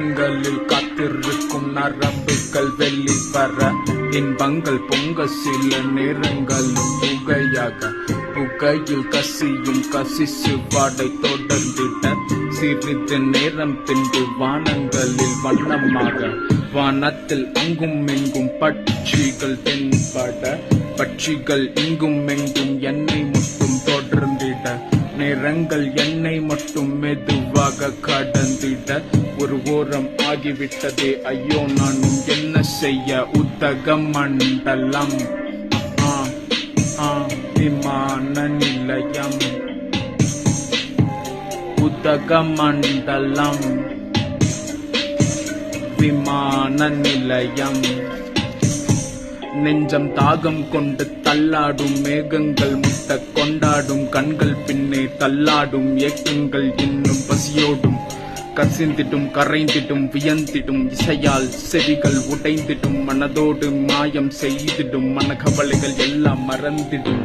கண்களில் காத்திருக்கும் நரம்புகள் வெளிவர இன்பங்கள் பொங்க சில நேரங்களும் புகையாக புகையில் கசியும் கசிசு வாடை தொடர்ந்திட சிறிது நேரம் பின்பு வானங்களில் வண்ணமாக வானத்தில் அங்கும் எங்கும் பட்சிகள் தென்பட பட்சிகள் இங்கும் எங்கும் என் நேரங்கள் எண்ணெய் மட்டும் மெதுவாக கடந்திட ஒரு ஓரம் ஆகிவிட்டதே. ஐயோ நானும் என்ன செய்ய? உத்தக மண்டலம். விமான நிலையம். உதக மண்டலம். விமான நிலையம். நெஞ்சம் தாகம் கொண்டு தள்ளாடும் மேகங்கள் முட்ட கொண்டாடும் கண்கள் பின்னே தள்ளாடும் ஏக்கங்கள் இன்னும் பசியோடும். கசிந்திட்டும் கரைந்திட்டும் வியந்திடும் இசையால் செவிகள் உடைந்திட்டும் மனதோடு மாயம் செய்திடும் மனக்கவலைகள் எல்லாம் மறந்திடும்.